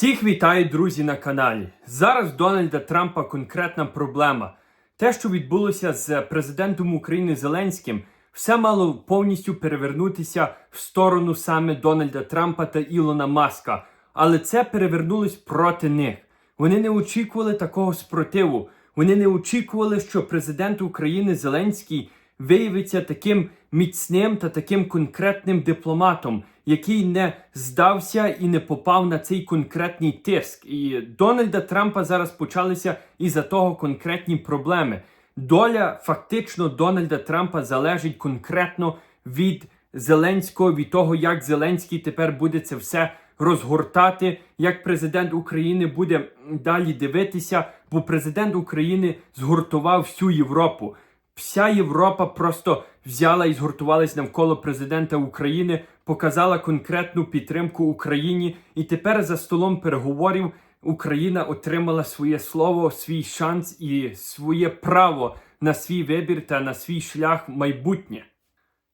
Всіх вітаю, друзі, на каналі. Зараз Дональда Трампа конкретна проблема. Те, що відбулося з президентом України Зеленським, все мало повністю перевернутися в сторону саме Дональда Трампа та Ілона Маска. Але це перевернулось проти них. Вони не очікували такого спротиву. Вони не очікували, що президент України Зеленський виявиться таким міцним та таким конкретним дипломатом, який не здався і не попав на цей конкретний тиск. І Дональда Трампа зараз почалися із-за того конкретні проблеми. Доля фактично Дональда Трампа залежить конкретно від Зеленського, від того, як Зеленський тепер буде це все розгортати, як президент України буде далі дивитися, бо президент України згуртував всю Європу. Вся Європа просто взяла і згуртувалась навколо президента України, показала конкретну підтримку Україні, і тепер за столом переговорів Україна отримала своє слово, свій шанс і своє право на свій вибір та на свій шлях в майбутнє.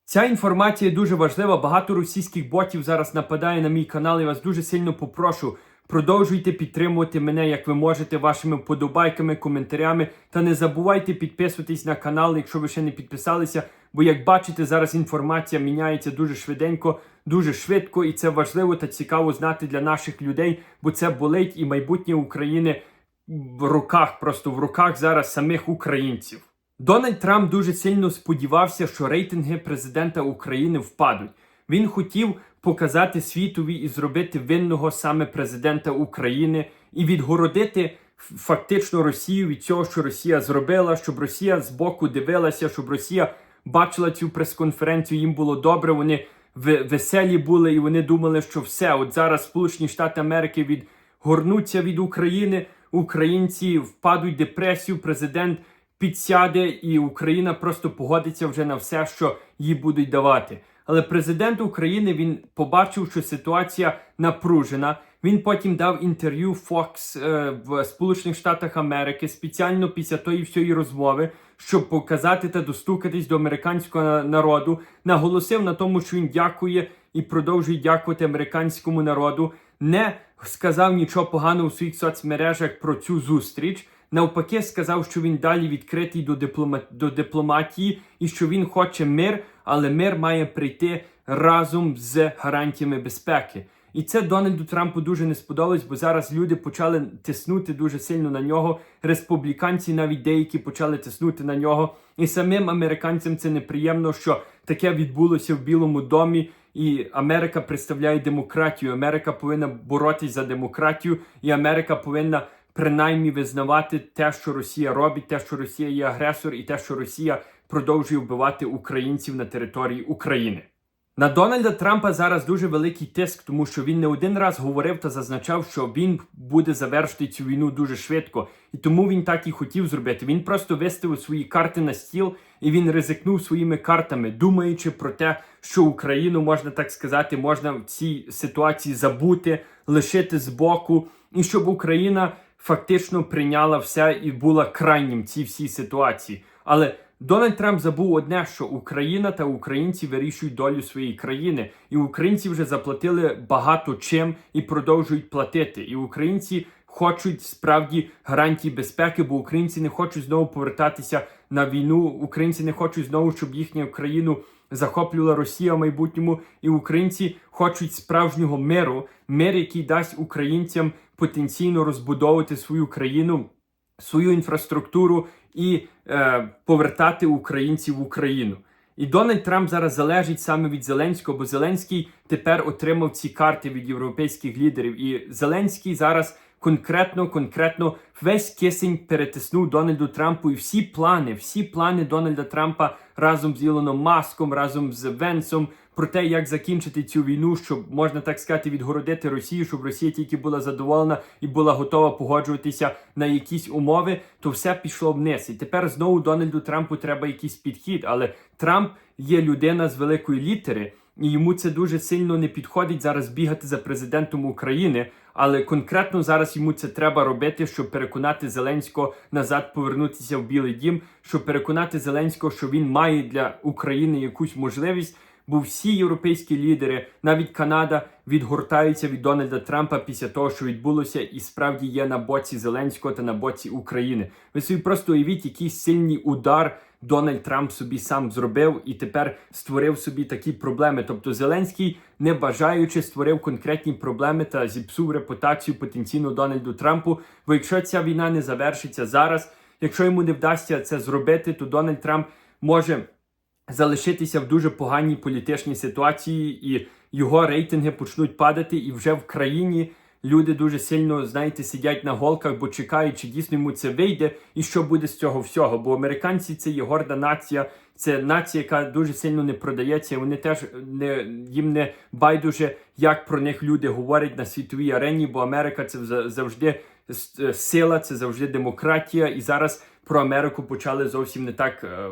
Ця інформація дуже важлива. Багато російських ботів зараз нападає на мій канал. Я вас дуже сильно попрошу. Продовжуйте підтримувати мене, як ви можете, вашими вподобайками, коментарями. Та не забувайте підписуватись на канал, якщо ви ще не підписалися. Бо, як бачите, зараз інформація міняється дуже швиденько, дуже швидко, і це важливо та цікаво знати для наших людей, бо це болить і майбутнє України в руках, просто в руках зараз самих українців. Дональд Трамп дуже сильно сподівався, що рейтинги президента України впадуть. Він хотів показати світові і зробити винного саме президента України і відгородити фактично Росію від цього, що Росія зробила, щоб Росія збоку дивилася, щоб Росія бачила цю прес-конференцію. Їм було добре. Вони веселі були, і вони думали, що все, от зараз Сполучені Штати Америки відгорнуться від України, українці впадуть в депресію, президент підсяде, і Україна просто погодиться вже на все, що їй будуть давати. Але президент України він побачив, що ситуація напружена. Він потім дав інтерв'ю Fox е, в Сполучених Штатах Америки спеціально після тої всієї розмови, щоб показати та достукатись до американського народу. Наголосив на тому, що він дякує і продовжує дякувати американському народу. Не сказав нічого поганого у своїх соцмережах про цю зустріч. Навпаки, сказав, що він далі відкритий до, диплома... до дипломатії і що він хоче мир, але мир має прийти разом з гарантіями безпеки. І це Дональду Трампу дуже не сподобалось, бо зараз люди почали тиснути дуже сильно на нього. Республіканці навіть деякі почали тиснути на нього. І самим американцям це неприємно, що таке відбулося в Білому домі. І Америка представляє демократію. Америка повинна боротись за демократію, і Америка повинна принаймні визнавати те, що Росія робить, те, що Росія є агресор, і те, що Росія продовжує вбивати українців на території України. На Дональда Трампа зараз дуже великий тиск, тому що він не один раз говорив та зазначав, що він буде завершити цю війну дуже швидко, і тому він так і хотів зробити. Він просто виставив свої карти на стіл і він ризикнув своїми картами, думаючи про те, що Україну можна так сказати, можна в цій ситуації забути, лишити збоку, і щоб Україна фактично прийняла все і була крайнім цій всій ситуації. Але Дональд Трамп забув одне, що Україна та українці вирішують долю своєї країни, і українці вже заплатили багато чим і продовжують платити. І українці хочуть справді гарантії безпеки, бо українці не хочуть знову повертатися на війну. Українці не хочуть знову, щоб їхню країну захоплювала Росія в майбутньому, і українці хочуть справжнього миру, мир, який дасть українцям потенційно розбудовувати свою країну, свою інфраструктуру і е, повертати українців в Україну. І Дональд Трамп зараз залежить саме від Зеленського, бо Зеленський тепер отримав ці карти від європейських лідерів. І Зеленський зараз конкретно, конкретно весь кисень перетиснув Дональду Трампу і всі плани, всі плани Дональда Трампа разом з Ілоном Маском, разом з Венсом про те, як закінчити цю війну, щоб можна так сказати, відгородити Росію, щоб Росія тільки була задоволена і була готова погоджуватися на якісь умови, то все пішло вниз. І тепер знову Дональду Трампу треба якийсь підхід. Але Трамп є людина з великої літери. Йому це дуже сильно не підходить зараз бігати за президентом України. Але конкретно зараз йому це треба робити, щоб переконати Зеленського назад повернутися в Білий Дім, щоб переконати Зеленського, що він має для України якусь можливість. Бо всі європейські лідери, навіть Канада, відгортаються від Дональда Трампа після того, що відбулося, і справді є на боці Зеленського та на боці України. Ви собі просто уявіть, який сильний удар Дональд Трамп собі сам зробив і тепер створив собі такі проблеми. Тобто Зеленський, не бажаючи, створив конкретні проблеми та зіпсув репутацію потенційно Дональду Трампу. Бо якщо ця війна не завершиться зараз, якщо йому не вдасться це зробити, то Дональд Трамп може залишитися в дуже поганій політичній ситуації, і його рейтинги почнуть падати, і вже в країні люди дуже сильно, знаєте, сидять на голках, бо чекають, чи дійсно йому це вийде, і що буде з цього всього. Бо американці це є горда нація, це нація, яка дуже сильно не продається. Вони теж не їм не байдуже, як про них люди говорять на світовій арені, бо Америка це за- завжди е, сила, це завжди демократія. І зараз про Америку почали зовсім не так е,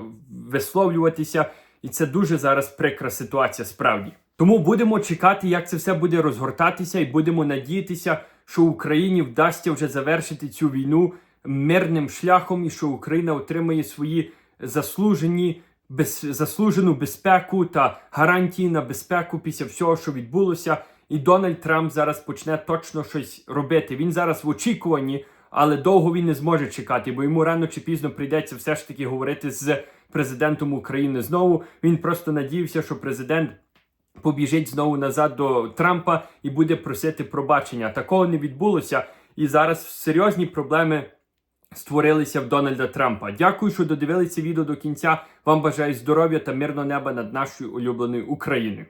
висловлюватися. І це дуже зараз прикра ситуація справді. Тому будемо чекати, як це все буде розгортатися, і будемо надіятися, що Україні вдасться вже завершити цю війну мирним шляхом, і що Україна отримає свої заслужені без, заслужену безпеку та гарантії на безпеку після всього, що відбулося. І Дональд Трамп зараз почне точно щось робити. Він зараз в очікуванні, але довго він не зможе чекати, бо йому рано чи пізно прийдеться все ж таки говорити з президентом України знову. Він просто надіявся, що президент побіжить знову назад до Трампа і буде просити пробачення. Такого не відбулося, і зараз серйозні проблеми створилися в Дональда Трампа. Дякую, що додивилися відео до кінця. Вам бажаю здоров'я та мирного неба над нашою улюбленою Україною.